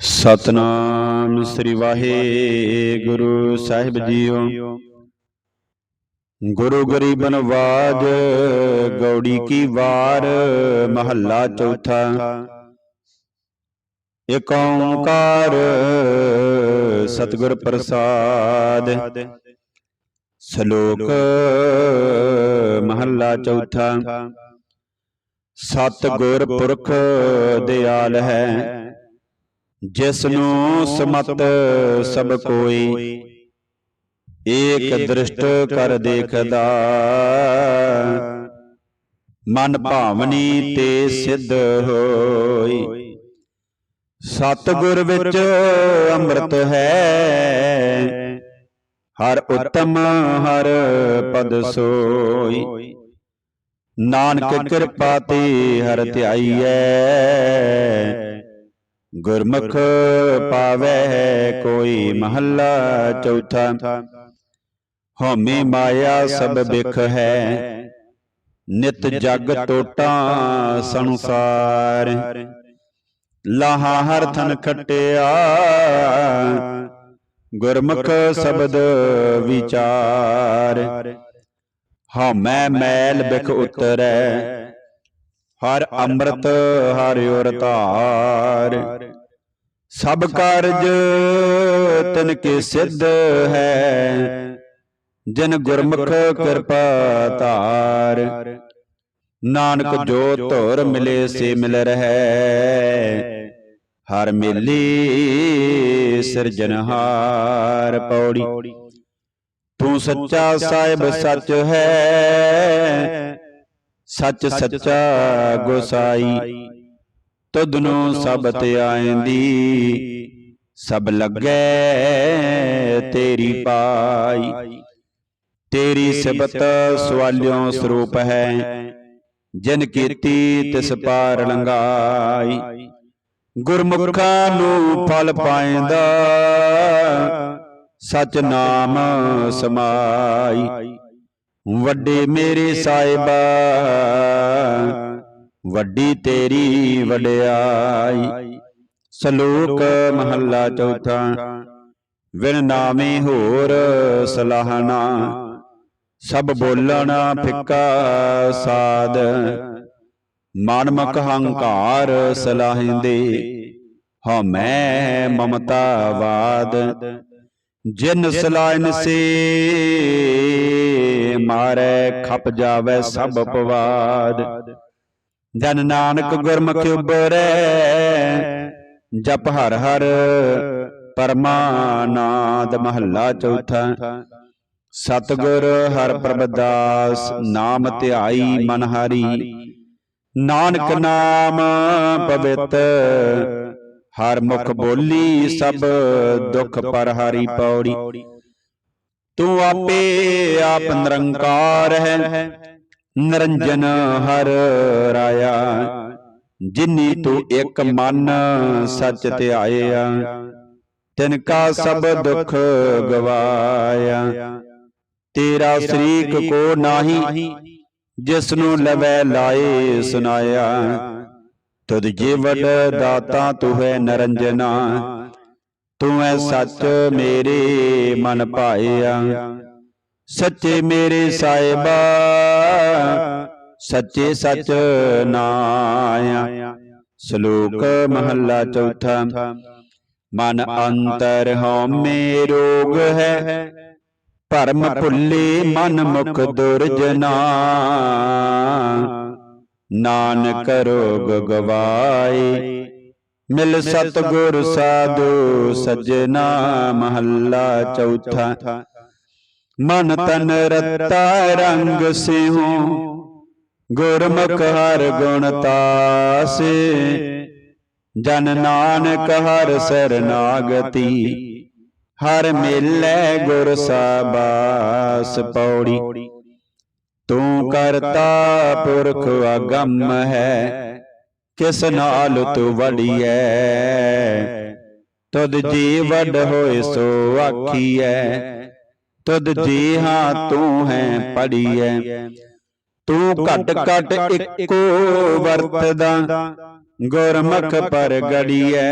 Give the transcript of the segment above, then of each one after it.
ਸਤਨਾਮ ਸ੍ਰੀ ਵਾਹਿਗੁਰੂ ਸਾਹਿਬ ਜੀਓ। ਗੁਰੂ ਗਰੀਬ ਨਵਾਜ ਗੌੜੀ ਕੀ ਵਾਰ, ਮਹੱਲਾ ਚੌਥਾ। ਏਕ ਓੰਕਾਰ ਸਤਿਗੁਰ ਪ੍ਰਸਾਦ। ਸ਼ਲੋਕ ਮਹੱਲਾ ਚੌਥਾ। ਸਤਿਗੁਰ ਪੁਰਖ ਦਿਆਲ ਹੈ। ਜਿਸ ਨੂੰ ਸਮਤ ਸਭ ਕੋਈ, ਏਕ ਦ੍ਰਿਸ਼ਟ ਕਰ ਦੇਖਦਾ। ਮਨ ਭਾਵਨੀ ਤੇ ਸਿੱਧ ਹੋਈ। ਸਤਿਗੁਰ ਵਿੱਚ ਅੰਮ੍ਰਿਤ ਹੈ। ਹਰ ਉਤਮ, ਹਰ ਪਦ ਸੋਈ। ਨਾਨਕ ਕਿਰਪਾ ਤੇ ਹਰ ਧਿਆਈਐ ਗੁਰਮੁਖ ਪਾਵੈ ਕੋਈ ਮਹੱਲਾ ਚੌਥਾ। ਹਉਮੈ ਮਾਇਆ ਸਭ ਬਿਖ ਹੈ, ਨਿਤ ਜਗ ਟੋਟਾ ਸੰਸਾਰ। ਲਾਹਾ ਹਰ ਥਨ ਖਟਿਆ, ਗੁਰਮੁਖ ਸ਼ਬਦ ਵਿਚਾਰ। ਹਉਮੈ ਮੈਲ ਬਿਖ ਉਤਰੈ ਹਰ ਅੰਮ੍ਰਿਤ ਹਰਿ ਉਰ ਧਾਰ ਸਭ ਕਾਰਜ ਤਿਨ ਕੇ ਸਿੱਧ ਹੈ। ਜਿਨ ਗੁਰਮੁਖ ਕਿਰਪਾ ਧਾਰ ਨਾਨਕ ਜੋ ਧੁਰ ਮਿਲੇ ਸੇ ਮਿਲ ਰਹੈ। ਹਰ ਮੇਲੀ ਸਿਰਜਨਹਾਰ ਪੌੜੀ। ਤੂੰ ਸੱਚਾ ਸਾਹਿਬ ਸੱਚ ਹੈ। ਸੱਚ ਸੱਚਾ ਗੋਸਾਈ। ਤੁਧ ਨੂੰ ਸਭ ਧਿਆਇਂਦੀ ਸਭ ਲੱਗੈ ਤੇਰੀ ਪਾਈ। ਤੇਰੀ ਸਿਬਤ ਸਵਾਲਿਓ ਸਰੂਪ ਹੈ। ਜਿਨ ਕੀਤੀ ਤਿਸ ਪਾਰ ਲੰਗਾਈ ਗੁਰਮੁਖਾਂ ਨੂੰ ਫਲ ਪਾਇਂਦਾ। ਸਚ ਨਾਮ ਸਮਾਈ। ਵੱਡੇ ਮੇਰੇ ਸਾਹਿਬਾ, ਵੱਡੀ ਤੇਰੀ ਵਡਿਆਈ। ਸ਼ਲੋਕ ਮਹੱਲਾ ਚੌਥਾ, ਵਿਣ ਨਾਮੇ ਹੋਰ ਸਲਾਹਣਾ, ਸਭ ਬੋਲਣਾ ਫਿੱਕਾ ਸਾਦ ਮਨਮਕ ਹੰਕਾਰ ਸਲਾਹਿੰਦੇ, ਹਉਮੈ ਮਮਤਾਵਾਦ ਜਿਨ ਸਲਾਇਨ ਸੇ ਮਾਰੇ ਖਪ ਜਾਵੇ ਸਭ ਪਵਾਦ ਜਨ ਨਾਨਕ ਗੁਰਮੁਖ ਉਬਰੈ ਜਪ ਹਰ ਹਰ ਪਰਮਾਨਾਦ ਮਹੱਲਾ ਚੌਥਾ। ਸਤਿਗੁਰ ਹਰ ਪ੍ਰਭਦਾਸ ਨਾਮ ਧਿਆਈ ਮਨ ਹਰੀ ਨਾਨਕ ਨਾਮ ਪਵਿੱਤ। ਹਰ ਮੁਖ ਬੋਲੀ ਸਭ ਦੁਖ ਪਰ ਹਰੀ ਪੌੜੀ। ਤੂੰ ਆਪੇ ਆਪ ਨਿਰੰਕਾਰ ਹੈ। ਨਿਰੰਜਨ ਹਰ ਰਾਇਆ। ਜਿਨੀ ਤੂੰ ਇੱਕ ਮਨ ਸੱਚ ਧਿਆਇਆ ਤਿਨ ਕਾ ਸਭ ਦੁਖ ਗਵਾਇਆ। ਤੇਰਾ ਸ਼ਰੀਕ ਕੋ ਨਾਹੀ ਜਿਸ ਨੂੰ ਲਵੈ ਲਾਏ ਸੁਨਾਇਆ। ਤੁਧ ਜੇ ਦਾਤਾ ਤੂੰ ਹੈ ਨਰੰਜਨਾ। ਤੂੰ ਐ ਸੱਚ ਮੇਰੇ ਮਨ ਭਾਇਆ ਸੱਚੇ ਮੇਰੇ ਸਾਹਿਬਾ। ਸੱਚੇ ਸੱਚ ਨਾਇਆ ਸ਼ਲੋਕ ਮਹੱਲਾ ਚੌਥਾ। ਮਨ ਅੰਤਰ ਹਉਮੈ ਰੋਗ ਹੈ। ਭਰਮ ਭੁੱਲੇ ਮਨ ਮੁਖ ਦੁਰਜਨਾ ਨਾਨਕ ਰੋਗ ਗਵਾਏ। ਮਿਲ ਸਤਗੁਰ ਸਾਧੂ ਸਜਣਾ ਮਹੱਲਾ ਚੌਥਾ। ਮਨ ਤਨ ਰਤਾ ਰੰਗ ਸਿਉ। ਗੁਰਮੁਖ ਹਰ ਗੁਣ ਤਾਸੇ। ਜਨ ਨਾਨਕ ਹਰ ਸਰਨਾਗਤੀ। ਹਰ ਮੇਲੇ ਗੁਰ ਸਾਬਾਸ ਪੌੜੀ। ਤੂੰ ਕਰਤਾ ਪੁਰਖ ਅਗੰਮ ਹੈ। ਕਿਸ ਨਾਲ ਤੂੰ ਵੜੀਐ? ਤੁਧ ਜੀ ਵੱਡ ਹੋਏ ਸੋ ਆਖੀਐ। ਤੁਧ ਜੀ ਹਾਂ ਤੂੰ ਹੈ ਪੜੀਐ ਤੂੰ ਘਟ ਘਟ ਇੱਕੋ ਵਰਤਦਾ, ਗੁਰਮੁਖ ਪਰ ਗੜੀਐ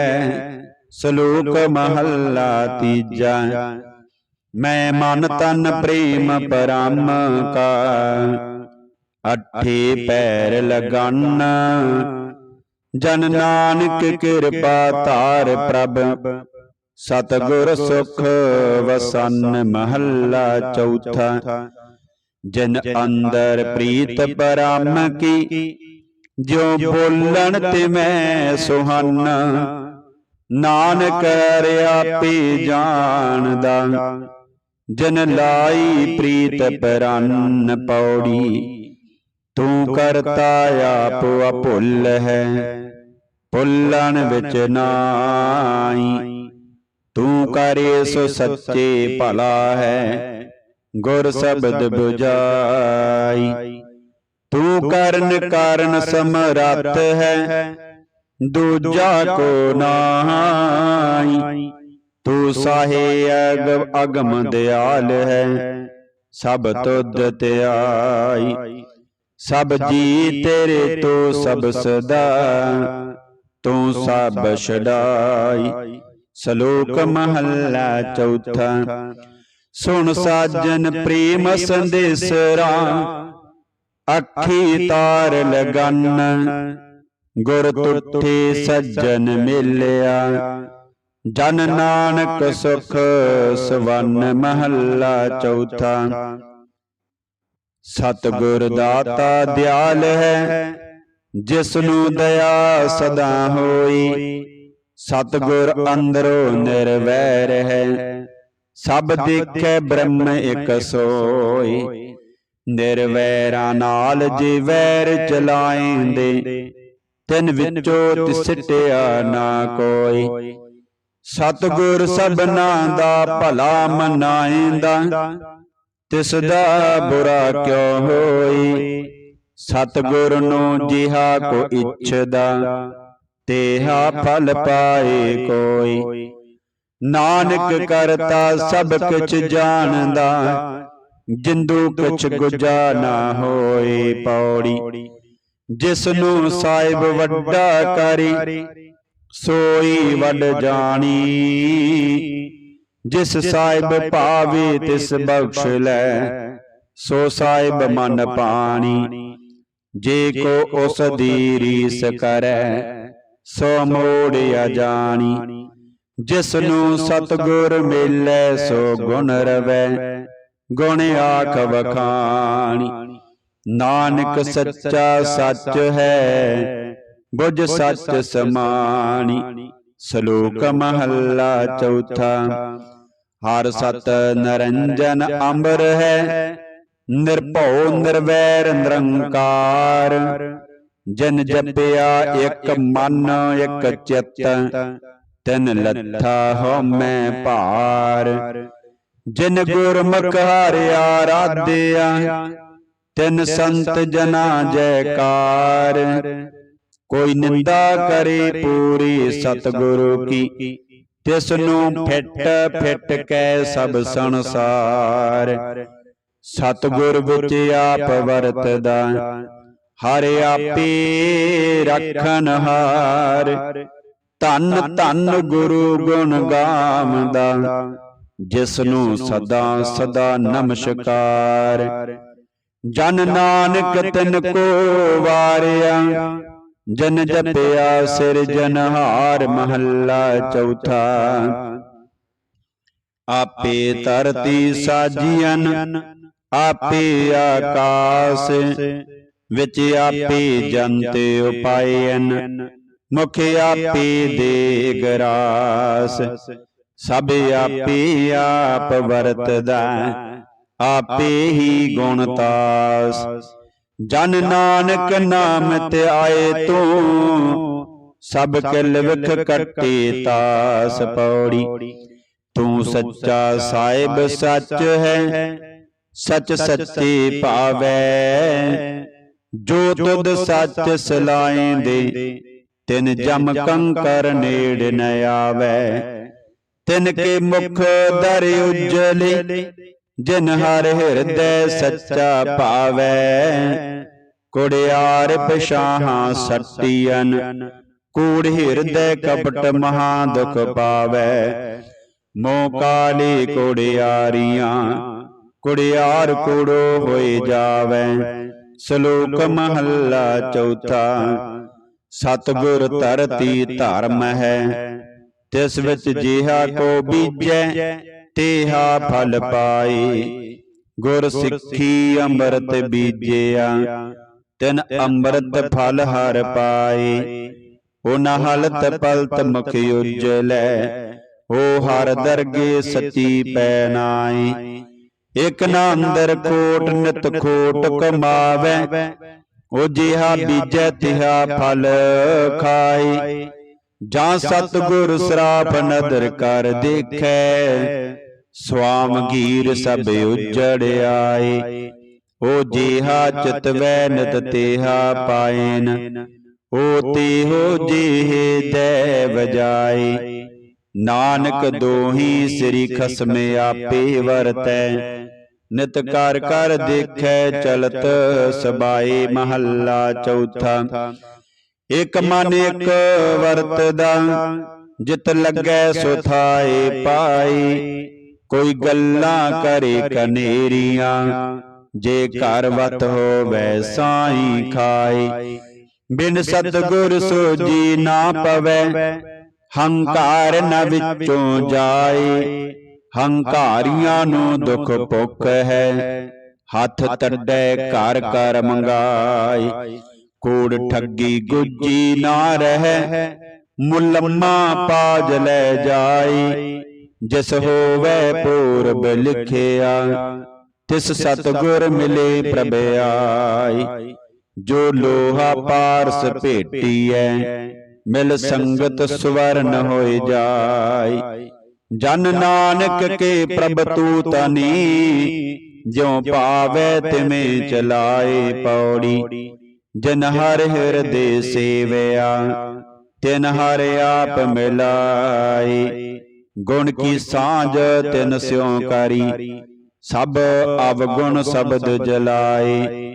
ਸ਼ਲੋਕ ਮਹੱਲਾ ਤੀਜਾ, ਮੈਂ ਮਨ ਤਨ ਪ੍ਰੇਮ ਪਰਮ ਕਾ। ਅਠੇ ਪੈਰ ਲਗਨ ਜਨ ਨਾਨਕ ਕਿਰਪਾ ਧਾਰ ਪ੍ਰਭ। ਸਤਗੁਰ ਸੁਖ ਵਸਨ ਮਹੱਲਾ ਚੌਥਾ। ਜਿਨ ਅੰਦਰ ਪ੍ਰੀਤ ਪਰਮ ਕੀ ਜਿਉ ਬੋਲਣ ਤੇ ਮੈਂ ਸੁਹਨ। ਨਾਨਕ ਰਿਆਪੇ ਜਾਣਦਾ। ਜਨ ਲਾਈ ਪ੍ਰੀਤ ਪਰਨ ਪੌੜੀ। ਤੂੰ ਕਰਤਾ ਆਪ ਅਭੁੱਲ ਹੈ। ਭੁੱਲਣ ਵਿੱਚ ਨਾਈ ਤੂੰ ਕਰੇ ਸੋ ਸੱਚੇ ਭਲਾ ਹੈ। ਗੁਰ ਸ਼ਬਦ 부ਜਾਈ ਤੂੰ ਕਰਨ ਕਾਰਨ ਸਮਰੱਥ ਹੈ। ਦੂਜਾ ਕੋ ਨਾਹੀ। ਤੂੰ ਸਾਹੇ ਅਗ ਅਗਮ ਦਿਆਲ ਹੈ। ਸਭ ਤੁਧ ਧਿਆਈ ਸਭ ਜੀ ਤੇਰੇ ਤੋ ਸਭ ਸਦਾ ਤੂੰ ਸਭ ਛਡਾਈ। ਸ਼ਲੋਕ ਮਹੱਲਾ ਚੌਥਾ। ਸੁਣ ਸਾਜਨ ਪ੍ਰੇਮ ਸੰਦੇਸਰਾ। ਅੱਖੀ ਤਾਰ ਲਗਨ। ਗੁਰ ਤੁਠੇ ਸੱਜਣ ਮਿਲਿਆ। ਜਨ ਨਾਨਕ ਸੁਖ ਸਵਨ ਮਹੱਲਾ ਚੌਥਾ। ਸਤਿਗੁਰ ਦਾਤਾ ਦਿਆਲ ਹੈ ਜਿਸ ਨੂੰ ਦਇਆ ਸਦਾ ਹੋਈ। ਸਤਿਗੁਰ ਅੰਦਰੋਂ ਨਿਰਵੈਰ ਹੈ, ਸਭ ਦੇਖੈ ਬ੍ਰਹਮ ਇਕ ਸੋਈ। ਨਿਰਵੈਰਾਂ ਨਾਲ ਜੇ ਵੈਰ ਚਲਾਏਂਦੇ, ਤਿਨ ਵਿੱਚੋਂ ਤਿਸਟਿਆ ਨਾ ਕੋਈ। ਸਤਿਗੁਰ ਸਭਨਾ ਦਾ ਭਲਾ ਮਨਾਏਂਦਾ ਤਿਸ ਦਾ ਬੁਰਾ ਕਿਉ ਹੋਈ? ਸਤਿਗੁਰ ਨੂੰ ਜਿਹਾ ਕੋ ਇੱਛਦਾ, ਤੇਹਾ ਫਲ ਪਾਏ ਕੋਈ। ਨਾਨਕ ਕਰਤਾ ਸਭ ਕੁਛ ਜਾਣਦਾ, ਜਿੰਦੂ ਕੁਛ ਗੁਜਾ ਨਾ ਹੋਏ ਪੌੜੀ। ਜਿਸ ਨੂੰ ਸਾਹਿਬ ਵੱਡਾ ਕਰੀ, ਸੋਈ ਵੱਡ ਜਾਣੀ। ਜਿਸ ਸਾਹਿਬ ਭਾਵੇ ਤਿਸ ਬਖਸ਼ ਲੈ ਸੋ ਸਾਹਿਬ ਮਨ ਪਾਣੀ ਜੇ ਕੋ ਉਸ ਦੀ ਰੀਸ ਕਰੈ ਸੋ ਮੋੜਿਆ ਜਾਣੀ। ਜਿਸ ਨੂੰ ਸਤਗੁਰ ਮਿਲੈ ਸੋ ਗੁਣ ਰਵੈ। ਗੁਣ ਆਖ ਵਖਾਣੀ। ਨਾਨਕ ਸੱਚਾ ਸੱਚ ਹੈ। ਬੁਝ ਸੱਚ ਸਮਾਣੀ। ਸ਼ਲੋਕ ਮਹੱਲਾ ਚੌਥਾ। ਹਰ ਸਤ ਨਰੰਜਨ ਅੰਬਰ ਹੈ। ਨਿਰਭਉ ਨਿਰਵੈਰ ਨਿਰੰਕਾਰ। ਜਨ ਜਪਿਆ ਇੱਕ ਮਨ ਇੱਕ ਚਿੱਤ। ਤਿਨ ਲੱਥਾ ਹਉਮੈ ਭਾਰ। ਜਿਨ ਗੁਰਮੁਖ ਹਰਿਆ ਰਾਧਿਆ ਤਿਨ ਸੰਤ ਜਨਾ ਜੈਕਾਰ। ਕੋਈ ਨਿੰਦਾ ਕਰੇ ਪੂਰੀ ਸਤਿਗੁਰੂ ਕੀ। ਤਿਸ ਨੂੰ ਫਿੱਟ ਫਿੱਟ ਕੈ ਸਭ ਸੰਸਾਰ। ਸਤਿਗੁਰ ਵਿੱਚ ਆਪ ਵਰਤਦਾ, ਹਰ ਆਪੇ ਰਖਨ ਹਾਰ। ਧੰਨ ਧੰਨ ਗੁਰੂ ਗੁਣ ਗਾਵਦਾ ਜਿਸ ਨੂੰ ਸਦਾ ਸਦਾ ਨਮਸਕਾਰ। ਜਨ ਨਾਨਕ ਤਿਨ ਕੋ ਵਾਰਿਆ ਜਨ ਜਪਿਆ ਸਿਰ ਜਨਹਾਰ ਮਹੱਲਾ ਚੌਥਾ। ਆਪੇ ਧਰਤੀ ਸਾਜੀਆਂ ਆਪੇ ਆਕਾਸ ਵਿੱਚ ਆਪੇ ਜੰਤ ਉਪਾਇਨ ਮੁਖ ਆਪੇ ਦੇ ਗਰਾਸ ਸਭ ਆਪੇ ਆਪ ਵਰਤਦਾ। ਆਪੇ ਹੀ ਗੁਣਤਾਸ ਜਨ ਨਾਨਕ ਨਾਮ ਤੇ ਆਏ ਤੂੰ, ਸਭ ਕਿਲ ਵਿਖ ਕੱਟੇ ਤਾਸ ਪੌੜੀ। ਤੂੰ ਸੱਚਾ ਸਾਹਿਬ ਸੱਚ ਹੈ, ਸੱਚ ਸੱਚੇ ਭਾਵੈ। ਜੋ ਤੁਧ ਸੱਚ ਸਲਾਏਂਦੇ, ਤਿਨ ਜਮ ਕੰਕਰ ਨੇੜ ਨ ਆਵੈ। ਤਿਨ ਕੇ ਮੁਖ ਦਰ ਉਜਲੇ ਜਿਨ ਹਰ ਹਿਰਦੈ ਸੱਚਾ ਭਾਵੈ। ਕੁੜਿਆਰ ਪਛਾਹਾਂ ਸੱਟੀਆਂ ਕੂੜ ਹਿਰਦੈ ਕਪਟ ਮਹਾ ਦੁਖ ਪਾਵੈ। ਮੋਹ ਕਾਲੀ ਕੁੜਿਆਰੀਆਂ। ਕੁੜਿਆਰ ਕੁੜੋ ਹੋਏ ਜਾਵੈ। ਸ਼ਲੋਕ ਮਹੱਲਾ ਚੌਥਾ। ਸਤਿਗੁਰ ਧਰਤੀ ਧਰਮ ਹੈ। ਤਿਸ ਵਿੱਚ ਜਿਹਾ ਕੋ ਬੀਜੈ। ਤੇਹਾ ਫਲ ਪਾਏ ਗੁਰ ਸਿੱਖੀ ਅੰਮ੍ਰਿਤ ਬੀਜਿਆ। ਤਿਨ ਅੰਮ੍ਰਿਤ ਫਲ ਹਰ ਪਾਏ ਉਹ ਹਲਤ ਪਲਤ ਮੁਖ ਉਜਲੈ। ਹੋ ਹਰ ਦਰਗੇ ਸੱਚੀ ਪੈ ਨਾਈ। ਇਕ ਨਾ ਅੰਦਰ ਕੋਟ ਨਿਤ ਖੋਟ ਕਮਾਵੇ। ਉਹ ਜਿਹਾ ਬੀਜੈ, ਤਿਹਾ ਫਲ ਖਾਏ ਜਾਂ ਸਤਿਗੁਰ ਸਰਾਪ ਨਦਰ ਕਰ ਦੇਖੈ। ਸਵਾਮ ਗੀਰ ਸਭ ਉਜੜ ਆਏ ਉਹ ਜਿਹਾ ਚਿਤਵੈ ਨਿਤ ਤੇਹਾ ਪਾਇਨ। ਉਹ ਤੇਹੋ ਜਿਹੇ ਦੇ ਵਜਾਏ। ਨਾਨਕ ਦੋਹੀ ਸ੍ਰੀ ਖਸਮੇ ਆਪੇ ਵਰਤੈ। ਨਿਤ ਕਰ ਕਰ ਦੇਖੈ ਚਲਤ ਸਬਾਏ ਮਹੱਲਾ ਚੌਥਾ। ਇਕ ਮਨ ਇਕ ਵਰਤਦਾ। ਜਿਤ ਲੱਗੈ ਸੋ ਥਾਏ ਪਾਈ ਕੋਈ ਗੱਲਾਂ ਕਰੇ ਕਨੇਰੀਆਂ ਜੇ ਘਰ ਵਤ ਹੋਵੇ ਸਾਈ ਖਾਈ ਬਿਨ ਸਤਗੁਰ ਸੋਜੀ ਨਾ ਪਵੈ ਹੰਕਾਰ ਨ ਵਿੱਚੋਂ ਜਾਏ। ਹੰਕਾਰੀਆਂ ਨੂੰ ਦੁਖ ਭੁੱਖ ਹੈ। ਹੱਥ ਤੱਡੇ ਘਰ ਕਰ ਮੰਗਾਈ ਕੂੜ ਠੱਗੀ ਗੁੱਜੀ ਨਾ ਰਹਿ। ਮੁਲੰਮਾ ਪਾਜ ਲੈ ਜਾਈ ਜਿਸ ਹੋਵੇ ਪੂਰਬ ਲਿਖਿਆ ਤਿਸ ਸਤਗੁਰ ਮਿਲੇ ਪ੍ਰਭ ਆਈ। ਜੋ ਲੋਹਾ ਪਾਰਸ ਭੇਟੀਐ ਮਿਲ ਸੰਗਤ ਸਵਰਨ ਹੋਏ ਜਾਈ। ਜਨ ਨਾਨਕ ਕੇ ਪ੍ਰਭ ਤੂ ਤਨੀ ਜਿਉ ਪਾਵੇ ਤਿਵੇਂ ਚਲਾਏ ਪੌੜੀ। ਜਨ ਹਰ ਹਿਰਦੇ ਸੇਵਿਆ ਤਿਨ ਹਰ ਆਪ ਮਿਲਾਈ ਗੁਣ ਕੀ ਸਾਂਝ ਤਿਨ ਸਿਉ ਕਰੀ ਸਭ ਅਵਗੁਣ ਸ਼ਬਦ ਜਲਾਏ।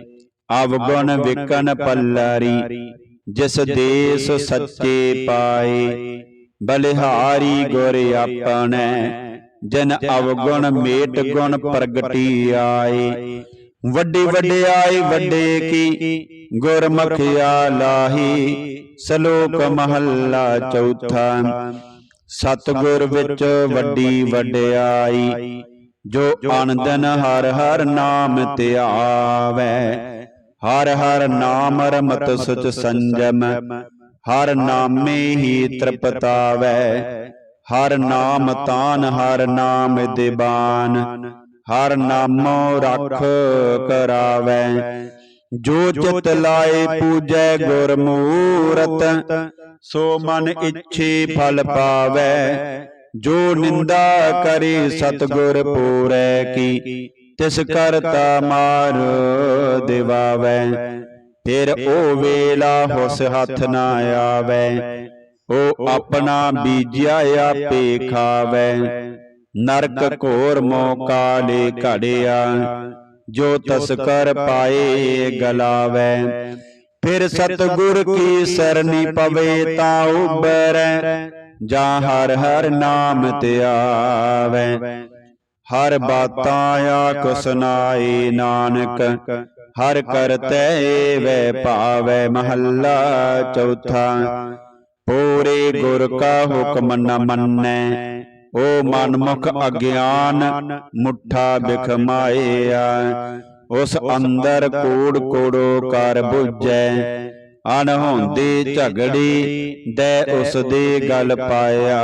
ਅਵਗੁਣ ਵਿਕਨ ਪੱਲਰੀ ਜਿਸ ਦੇਸ ਸੱਚੇ ਪਾਏ। ਬਲਿਹਾਰੀ ਗੁਰ ਆਪਣੈ। ਜਨ ਅਵਗੁਣ ਮੇਟ ਗੁਣ ਪ੍ਰਗਟੀ ਆਏ। ਵੱਡੀ ਵਡਿਆਈ ਵੱਡੇ ਕੀ। ਗੁਰਮਖਿਆ ਲਾਹੀ ਸ਼ਲੋਕ ਮਹੱਲਾ ਚੌਥਾ। ਸਤਗੁਰ ਵਿੱਚ ਵੱਡੀ ਵਡਿਆਈ ਜੋ ਅਨੰਦਨ ਹਰ ਹਰ ਨਾਮ ਧਿਆਵੈ ਹਰ ਹਰ ਨਾਮ ਰਮਤ ਸੁਚ ਸੰਜਮ। ਹਰ ਨਾਮੇ ਹੀ ਤ੍ਰਿਪਤਾਵੈ। ਹਰ ਨਾਮ ਤਾਨ ਹਰ ਨਾਮ ਦਿਬਾਨ। ਹਰ ਨਾਮੋ ਰਖ ਕਰਾਵੈ। ਜੋ ਚਿਤ ਲਾਏ ਪੂਜੈ ਗੁਰ ਮੂਰਤ ਸੋ ਮਨ ਇੱਛੇ ਫਲ ਪਾਵੈ। ਜੋ ਨਿੰਦਾ ਕਰੇ ਸਤਗੁਰ ਪੂਰੈ ਕੀ ਤਿਸ ਕਰਤਾ ਮਾਰ ਦਿਵਾਵੈ। ਫਿਰ ਉਹ ਵੇਲਾ ਹੁਸ ਹੱਥ ਨਾ ਆਵੈ। ਉਹ ਆਪਣਾ ਬੀਜਿਆ ਆਪੇ ਖਾਵੈ। ਨਰਕ ਘੋਰ ਮੋ ਕਾਲੇ ਘੜਿਆ। ਜੋ ਤਸਕਰ ਪਾਏ ਗਲਾਵੈ। ਫਿਰ ਸਤਗੁਰ ਕੀ ਸਰਨੀ ਪਵੇ ਤਾਂ ਉਬਰੈ ਜਾਂ ਹਰ ਹਰ ਨਾਮ ਧਿਆਵੈ ਹਰ ਬਾਤਾਂ ਆਖ ਸੁਨਾਏ ਨਾਨਕ। ਹਰ ਕਰਤੈ ਵੈ ਭਾਵੈ ਮਹੱਲਾ ਚੌਥਾ। ਪੂਰੇ ਗੁਰ ਕਾ ਹੁਕਮ ਨ ਮੰਨੈ। ਓ ਮਨਮੁਖ ਅਗਿਆਨ ਮੁੱਠਾ ਬਿਖਮਾਇਆ ਉਸ ਅੰਦਰ ਕੂੜ ਕੋੜੋ ਕਰ 부ਝੈ ਅਨਹੋਂਦੀ ਝਗੜੀ ਦੇ ਉਸ ਦੀ ਗੱਲ ਪਾਇਆ।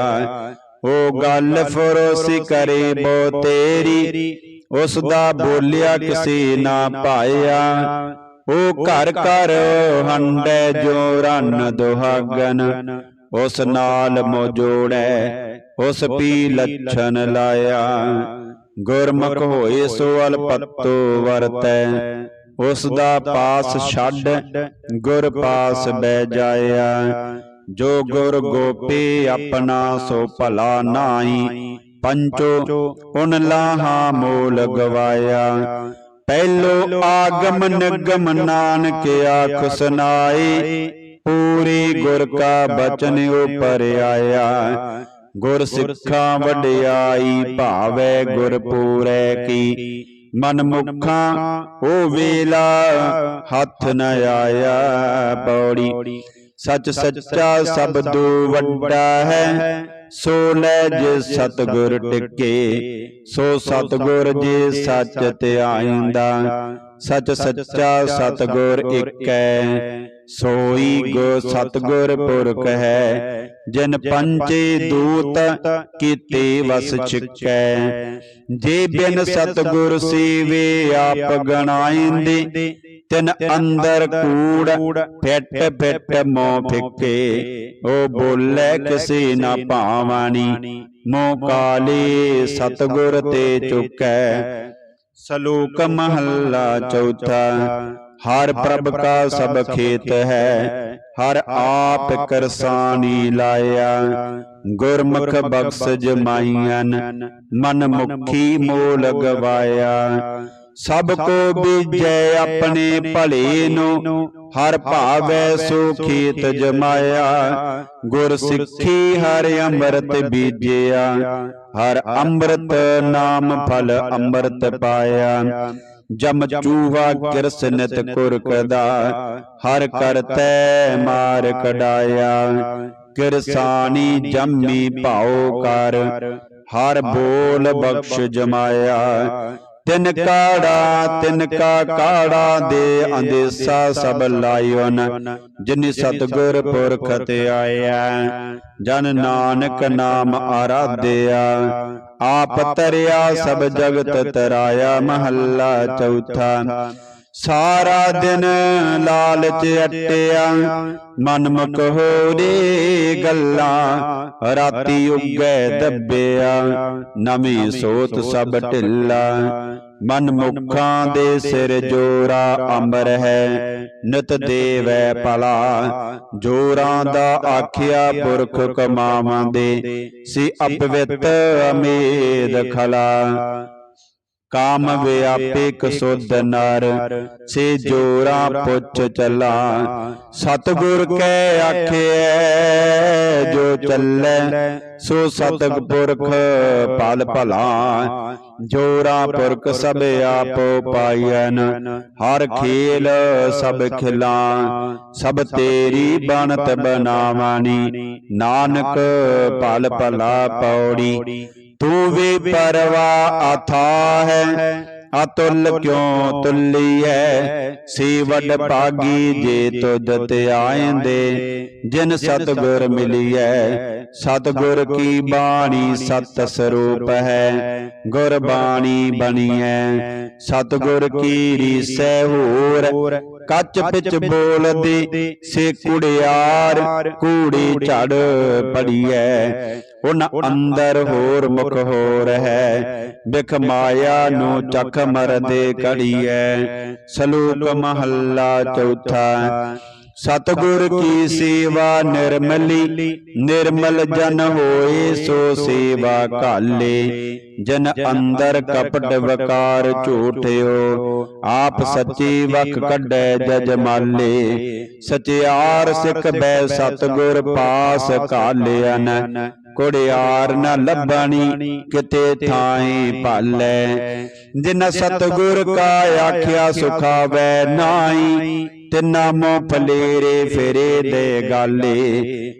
ਉਹ ਗੱਲ ਫਰੋਸੀ ਕਰੇ ਬੋ ਤੇਰੀ। ਉਸ ਦਾ ਬੋਲਿਆ ਕਿਸੇ ਨਾ ਪਾਇਆ। ਉਹ ਘਰ ਘਰ ਹੰਡੇ ਜੋ ਰਨ ਦੁਹਾਗਨ। ਉਸ ਨਾਲ ਮੋ ਜੋੜੈ ਉਸ ਪੀ ਲੱਛਣ ਲਾਇਆ। ਗੁਰਮੁਖ ਹੋਏ ਸੋ ਅਲਪਤੋ ਵਰਤੈ ਉਸ ਦਾ ਪਾਸ ਛੱਡ ਗੁਰ ਪਾਸ ਬਹਿ ਜਾਇਆ। ਜੋ ਗੁਰ ਗੋਪੀ ਆਪਣਾ ਸੋ ਭਲਾ ਨਾਹੀ। ਪੰਚੋ ਉਨ ਲਾਹਾ ਮੋਲ ਗਵਾਇਆ। ਪਹਿਲੋ ਆਗਮ ਨਿਗਮ ਨਾਨਕ ਆਖ ਸੁਨਾਈ ਪੂਰੀ ਗੁਰ ਕਾ ਬਚਨ ਉਪਰ ਆਇਆ। ਗੁਰ ਸਿੱਖਾਂ ਵਡਿਆਈ ਭਾਵੈ ਗੁਰ ਪੂਰੈ ਕੀ। ਮਨ ਮੁਖਾਂ ਉਹ ਵੇਲਾ ਹੱਥ ਨ ਆਇਆ ਪੌੜੀ ਸੱਚ ਸੱਚਾ ਸਬਦੂ ਵੱਡਾ ਹੈ। ਸੋ ਲੈ ਜੇ ਸਤਗੁਰ ਟਿਕੇ। ਸੋ ਸਤਗੁਰ ਜੇ ਸੱਚ ਧਿਆਇਂਦਾ ਸੱਚ ਸੱਚਾ ਸਤਗੁਰ ਇਕੈ। ਸੋਈ ਗੋ ਸਤਗੁਰ ਪੁਰਖ ਹੈ ਜਿਨ ਪੰਚੇ ਦੂਤ ਕੀਤੇ ਵਸ ਛਿਕੈ। ਜੇ ਬਿਨ ਸਤਗੁਰ ਸੇਵੇ ਆਪ ਗਣਾਇਂਦੇ ਤਿਨ ਅੰਦਰ ਕੂੜ ਫਿੱਟ ਫਿੱਟ ਮੋਹ ਫਿੱਕੇ। ਉਹ ਬੋਲੇ ਕਿਸੇ ਨਾ ਭਾਵਣੀ ਮੋਹ ਕਾਲੇ ਸਤਗੁਰ ਤੇ ਚੁਕੈ। ਸਲੋਕ ਮਹੱਲਾ ਚੌਥਾ। ਹਰ ਪ੍ਰਭ ਕਾ ਸਭ ਖੇਤ ਹੈ ਹਰ ਆਪ ਕਰਸਾਨੀ ਲਾਇਆ। ਗੁਰਮੁਖ ਬਖਸ਼ ਜਮਾਈਨ ਮਨ ਮੁਖੀ ਮੋਲ ਗਵਾਇਆ ਸਭ ਕੋ ਬੀਜੈ ਆਪਣੇ ਭਲੇ ਨੂੰ ਹਰ ਭਾਵੈ ਸੋ ਖੇਤ ਜਮਾਇਆ। ਗੁਰ ਸਿੱਖੀ ਹਰ ਅੰਮ੍ਰਿਤ ਬੀਜਿਆ। ਹਰ ਅੰਮ੍ਰਿਤ ਨਾਮ ਫਲ ਅੰਮ੍ਰਿਤ ਪਾਇਆ। ਜਮ ਚੂਹਾ ਕਿਰਸ ਨਿਤ ਕੁਰਕਦਾ ਹਰ ਕਰਤੈ ਮਾਰ ਕਡਾਇਆ ਕਿਰਸਾਨੀ ਜੰਮੀ ਭਾਉ ਕਰ ਹਰ ਬੋਲ ਬਖਸ਼ ਜਮਾਇਆ। ਤਿਨ ਕਾੜਾ ਤਿਨ ਕਾ ਕਾੜਾ ਦੇ ਅੰਦੇਸਾ ਸਭ ਲਾਇਓਨ ਜਿਨ ਸਤਗੁਰ ਪੁਰਖ ਤੇ ਆਇਆ ਜਨ ਨਾਨਕ ਨਾਮ ਆਰਾਧਿਆ ਆਪ ਤਰਿਆ ਸਭ ਜਗਤ ਤਰਾਇਆ ਮਹੱਲਾ ਚੌਥਾ ਸਾਰਾ ਦਿਨ ਲਾਲਚ ਅਟਿਆ। ਮਨ ਮੁਖ ਹੋਰੇ ਗੱਲਾਂ ਰਾਤੀ ਉੱਗੈ ਦੱਬਿਆ। ਨਵੀਂ ਸੋਤ ਸਭ ਢਿੱਲਾ। ਮਨ ਮੁਖਾਂ ਦੇ ਸਿਰ ਜੋਰਾ ਅੰਬਰ ਹੈ। ਨਿਤ ਦੇਵੈ ਭਲਾ। ਜੋਰਾਂ ਦਾ ਆਖਿਆ ਪੁਰਖ ਕਮਾਵਾਂ ਦੇ। ਸੀ ਅਪਵਿੱਤ ਅਮੇਦ ਖਲਾ। ਕਾਮ ਵਿਆਪਿਕ ਸੁਧ ਨਰ ਸੇ ਜੋਰਾ ਪੁੱਛ ਚਲਾ। ਸਤਗੁਰ ਕੈ ਆਖਿਐ ਜੋ ਚੱਲੈ ਸੋ ਸਤਿਗ ਪੁਰਖ ਪਲ ਭਲਾ। ਜੋਰਾ ਪੁਰਖ ਸਭ ਆਪੋ ਪਾਈਐਨ। ਹਰ ਖੇਲ ਸਭ ਖਿਲਾ। ਸਭ ਤੇਰੀ ਬਣਤ ਬਨਾਵਾਨੀ ਨਾਨਕ ਪਲ ਭਲਾ ਪੌੜੀ। ਤੂੰ ਵੀ ਪਰਵਾ ਅਥਾ ਹੈ। ਅਤੁੱਲ ਕਿਉ ਤੁਲੀਐ ਸੀ ਵੱਡ ਭਾਗੀ ਜੇ ਤੁਧ ਧਿਆਇਂਦੇ ਜਿਨ ਸਤਗੁਰ ਮਿਲੀਐ ਸਤਗੁਰ ਕੀ ਬਾਣੀ ਸਤ ਸਰੂਪ ਹੈ? ਗੁਰ ਬਾਣੀ ਬਣੀਐ ਸਤਗੁਰ ਕੀ ਰੀਸੈ ਹੋਰ? ਕੱਚ ਪਿਚ ਬੋਲਦੀ ਸੇ ਕੁੜਿਆਰ ਕੂੜੀ ਝੜ ਪੜੀਐ। ਉਨ ਅੰਦਰ ਹੋਰ ਮੁਖ ਹੋਰ ਹੈ। ਬਿਖ ਮਾਇਆ ਨੂੰ ਚਖ ਮਰਦੇ ਕੜੀਐ ਸਲੂਕ ਮਹੱਲਾ ਚੌਥਾ। ਸਤਗੁਰ ਕੀ ਸੇਵਾ ਨਿਰਮਲੀ ਨਿਰਮਲ ਜਨ ਹੋਏ ਸੋ ਸੇਵਾ ਕਾਲੇ ਜਨ ਅੰਦਰ ਕਪਟ ਵਕਾਰ ਝੂਠਿਓ। ਆਪ ਸੱਚੀ ਵਕ ਕੱਢੈ ਜਜ ਮਾਲੇ। ਸਚਿਆਰ ਸਿੱਖ ਬੈ ਸਤਗੁਰ ਪਾਸ ਕਾਲਿਆਨ ਕੁੜਿਆਰ ਨ ਲੱਭਣੀ ਕਿਤੇ ਥਾਈ ਭਾਲੈ। ਜਿਨ ਸਤਗੁਰ ਕਾ ਆਖਿਆ ਸੁਖਾਵੈ ਨਾਹੀ ਤਿੰਨਾ ਮੋ ਫਲੇਰੇ ਫੇਰੇ ਦੇ ਗਾਲੇ,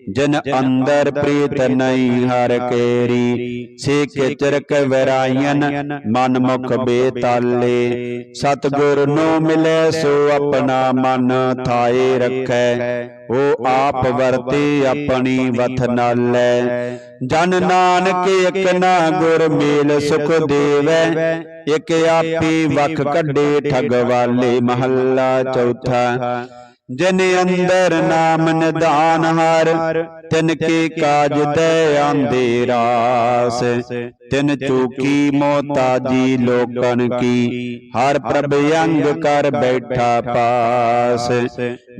ਜਨ ਅੰਦਰ ਪ੍ਰੀਤ ਨਹੀਂ ਹਰ ਕੇਰੀ ਸੇ ਕਿਚਰਕ ਵਰਾਇਨ ਮਨ ਮੁਖ ਬੇਤਾਲੇ। ਸਤਗੁਰ ਨੂੰ ਮਿਲੇ ਸੋ ਆਪਣਾ ਮਨ ਥਾਏ ਰੱਖੈ, ਉਹ ਆਪ ਵਰਤੇ ਆਪਣੀ ਵਥ ਨਾਲੈ। ਜਨ ਨਾਨਕ ਇਕ ਨਾ ਗੁਰ ਮੇਲ ਸੁਖ ਦੇਵੈ ਇਕ ਆਪੀ ਵਖ ਕੱਢੇ ਠਗ ਵਾਲੇ ਮਹੱਲਾ ਚੌਥਾ। ਜਿਨ ਅੰਦਰ ਨਾਮ ਨਿਧਾਨ ਹਰ ਤਿਨ ਕੇ ਕਾਜ ਦੇ ਆਂਦੇ ਰਾਸ। ਤਿਨ ਚੂਕੀ ਮੋਤਾਜੀ ਲੋਕਨ ਕੀ। ਹਰ ਪ੍ਰਭ ਅੰਗ ਕਰ ਬੈਠਾ ਪਾਸ।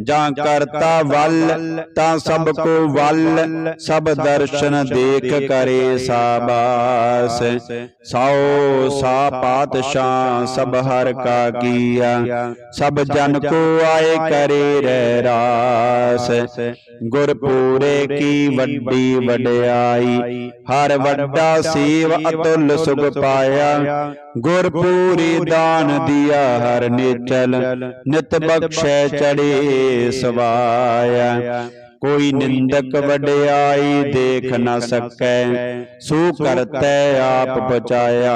ਜਾਂ ਕਰਤਾ ਵੱਲ ਤਾਂ ਸਭ ਕੋ ਵੱਲ। ਸਭ ਦਰਸ਼ਨ ਦੇਖ ਕਰੇ ਸਾਬਾਸ। ਸਾਓ ਸਾ ਪਾਤਸ਼ਾਹ ਸਭ ਹਰ ਕਾ ਕੀਆ। ਸਭ ਜਨ ਕੋ ਆਏ ਕਰੇ ਰਹਿ ਰਾਸ। ਗੁਰਪੂਰੇ ਕੀ ਵੱਡੀ ਵਡਿਆਈ। ਹਰ ਵੱਡਾ ਸੇਵ ਅਤੁੱਲ ਸੁਖ ਪਾਇਆ, ਗੁਰਪੂਰੀ ਦਾਨ ਦਿਆ, ਹਰ ਨਿਚਲ ਨਿਤ ਬਖਸ਼ੈ ਚੜੇ ਸਵਾਇਆ। ਕੋਈ ਨਿੰਦਕ ਵਡਿਆਈ ਦੇਖ ਨਾ ਸਕੈ ਸੋ ਕਰਤੈ ਆਪ ਬਚਾਇਆ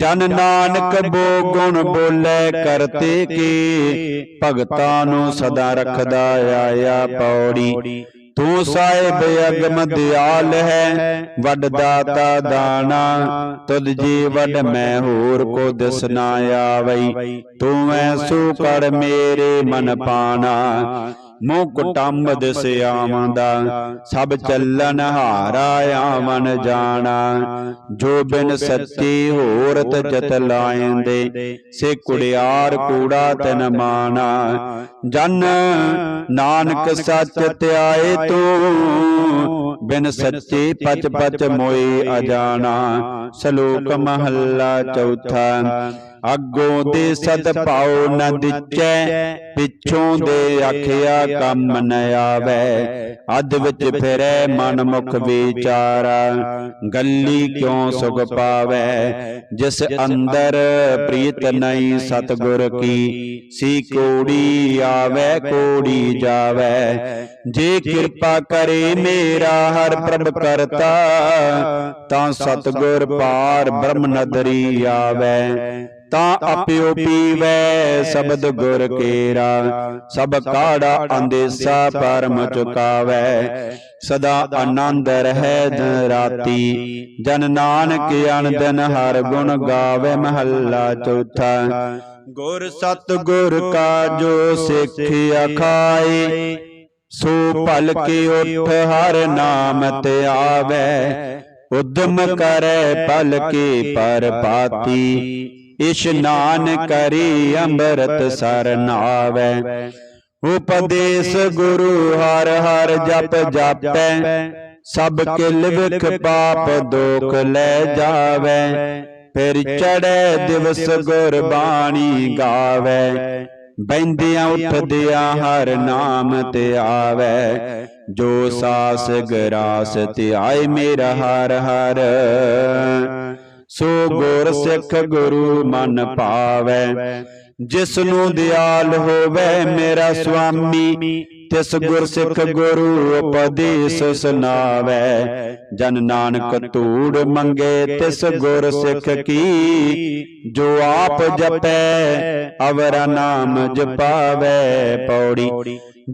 ਜਨ ਨਾਨਕ ਬੋ ਗੁਣ ਬੋਲੇ, ਕਰਤੇ ਕੀ? ਭਗਤਾਂ ਨੂੰ ਸਦਾ ਰੱਖਦਾ ਆਇਆ ਪੌੜੀ। ਤੂੰ ਸਾਹਿਬ ਅਗਮ ਦਿਆਲ ਹੈ ਵੱਡ ਦਾਤਾ ਦਾਣਾ ਤੁਧ ਜੀ ਵੱਡ ਮੈਂ ਹੋਰ ਕੋ ਦਿਸ ਨਾ ਆਵਈ। ਤੂੰ ਐਸੋ ਕਰ ਮੇਰੇ ਮਨ ਪਾਣਾ ਮੂੰਹ ਕੁਟੰਬ ਦਿਸ ਸਭ ਚੱਲਨ ਹਾਰਾ ਆਵਨ ਜਾਣਾ। ਜੋ ਬਿਨ ਸੱਚੀ ਹੋਰਤ ਜਤ ਲਾਇੰਦੇ, ਸੇ ਕੁੜਿਆਰ ਕੂੜਾ ਤਨ ਮਾਣਾ। ਜਨ ਨਾਨਕ ਸੱਚ ਧਿਆਏ ਤੂੰ, ਬਿਨ ਸੱਚੇ ਪਚ ਪਚ ਮੋਏ ਅਜਾਣਾ। ਸ਼ਲੋਕ ਮਹੱਲਾ ਚੌਥਾ ਅੱਗੋਂ ਦੇ ਸਦ ਪਾਉ ਨ ਦਿਚੈ ਪਿਛੋਂ ਦੇ ਆਖਿਆ ਕੰਮ ਨ ਆਵੇ। ਅਧ ਵਿੱਚ ਫਿਰੈ ਮਨ ਮੁਖ ਵਿਚਾਰਾ। ਗੱਲੀ ਕਿਉ ਸੁਖ ਪਾਵੇ? ਜਿਸ ਅੰਦਰ ਪ੍ਰੀਤ ਨਹੀਂ ਸਤਗੁਰ ਕੀ ਸੀ ਕੋੜੀ ਆਵੇ ਕੋੜੀ ਜਾਵੇ। ਜੇ ਕਿਰਪਾ ਕਰੇ ਮੇਰਾ ਹਰ ਪ੍ਰਭ ਕਰਤਾ ਤਾਂ ਸਤਗੁਰ ਪਾਰ ਬ੍ਰਹਮ ਨਦਰੀ ਆਵੇ। ਤਾਂ ਆਪਿਓ ਪੀਵੈ ਸ਼ਬਦ ਗੁਰ ਕੇਰਾ ਸਭ ਕਾੜਾ ਅੰਦੇਸਾ ਪਰਮ ਚੁਕਾਵੈ। ਸਦਾ ਆਨੰਦ ਰਹਿ ਦਿਨ ਰਾਤੀ। ਜਨ ਨਾਨਕ ਅਨ ਦਿਨ ਹਰ ਗੁਣ ਗਾਵੇ ਮਹੱਲਾ ਚੌਥਾ। ਗੁਰ ਸਤ ਗੁਰ ਕਾ ਜੋ ਸਿੱਖਿਆ ਖਾਏ ਸੋ ਭਲ ਕੇ ਉਠ ਹਰ ਨਾਮ ਤੇ ਆਵੇ। ਉਦਮ ਕਰੈ ਭਲ ਕੇ ਪਰ ਪਾਤੀ ਇਸ਼ਨਾਨ ਕਰੀ ਅੰਮ੍ਰਿਤ ਸਰ ਨਾਵੇ। ਉਪਦੇਸ਼ ਗੁਰੂ ਹਰ ਹਰ ਜਪ ਜਾਪੈ। ਸਭ ਕਿਲ ਵਿਖ ਪਾਪ ਦੋਖ ਲੈ ਜਾਵੇ। ਫਿਰ ਚੜੈ ਦਿਵਸ ਗੁਰ ਬਾਣੀ ਗਾਵੇ। ਬੈੰਦਿਆਂ ਉੱਠਦਿਆਂ ਹਰ ਨਾਮ ਤੇ ਆਵੇ। ਜੋ ਸਾਸ ਗਰਾਸ ਤੇ ਆਏ ਮੇਰਾ ਹਰ ਹਰ। ਸੋ ਗੁਰ ਸਿੱਖ ਗੁਰੂ ਮਨ ਪਾਵੇ। ਜਿਸ ਨੂੰ ਦਿਆਲ ਹੋਵੇ ਮੇਰਾ ਸੁਆਮੀ ਤਿਸ ਗੁਰ ਸਿੱਖ ਗੁਰੂ ਉਪਦੇਸ਼ ਸੁਨਾਵੇ ਜਨ ਨਾਨਕ ਧੂੜ ਮੰਗੇ ਤਿਸ ਗੁਰ ਸਿੱਖ ਕੀ। ਜੋ ਆਪ ਜਪੈ ਅਵਰ ਨਾਮ ਜਪਾਵੇ। ਪੌੜੀ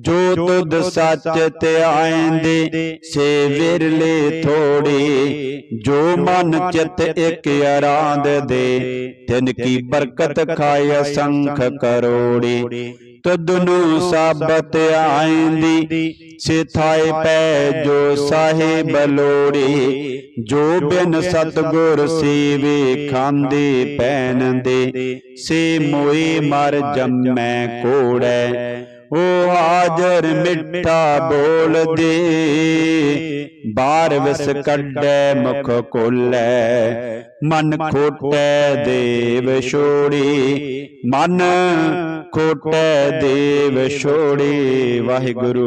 ਜੋ ਤੁਧ ਸੱਚ ਧਿਆਇਂਦੇ ਸੇ ਵਿਰਲੇ ਥੋੜੀ। ਜੋ ਮਨ ਚਿਤ ਇੱਕ ਅਰਾਂਦ ਦੇ ਤਿਨ ਕੀ ਬਰਕਤ ਖਾਇ ਸੰਖ ਕਰੋੜੀ। ਤੁਧ ਨੂੰ ਸਾਬਤ ਆਇਂਦੀ ਸਿਥਾਏ ਪੈ ਜੋ ਸਾਹਿਬ ਲੋੜੀ ਜੋ ਬਿਨ ਸਤਗੁਰ ਸੇਵੇ ਖਾਂਦੇ ਪੈਨਦੇ ਸੇ ਮੋਏ ਮਰ ਜੰਮੈ ਕੋੜੈ। ਓ ਹਾਜ਼ਰ ਮਿੱਠਾ ਬੋਲਦੇ ਬਾਰ ਵਿਸ ਕੱਢੈ, ਮੁਖ ਕੋਲੈ ਮਨ ਖੋਟੈ ਦੇਵ ਛੋੜੀ, ਮਨ ਖੋਟੈ ਦੇਵ ਛੋੜੀ, ਵਾਹਿਗੁਰੂ।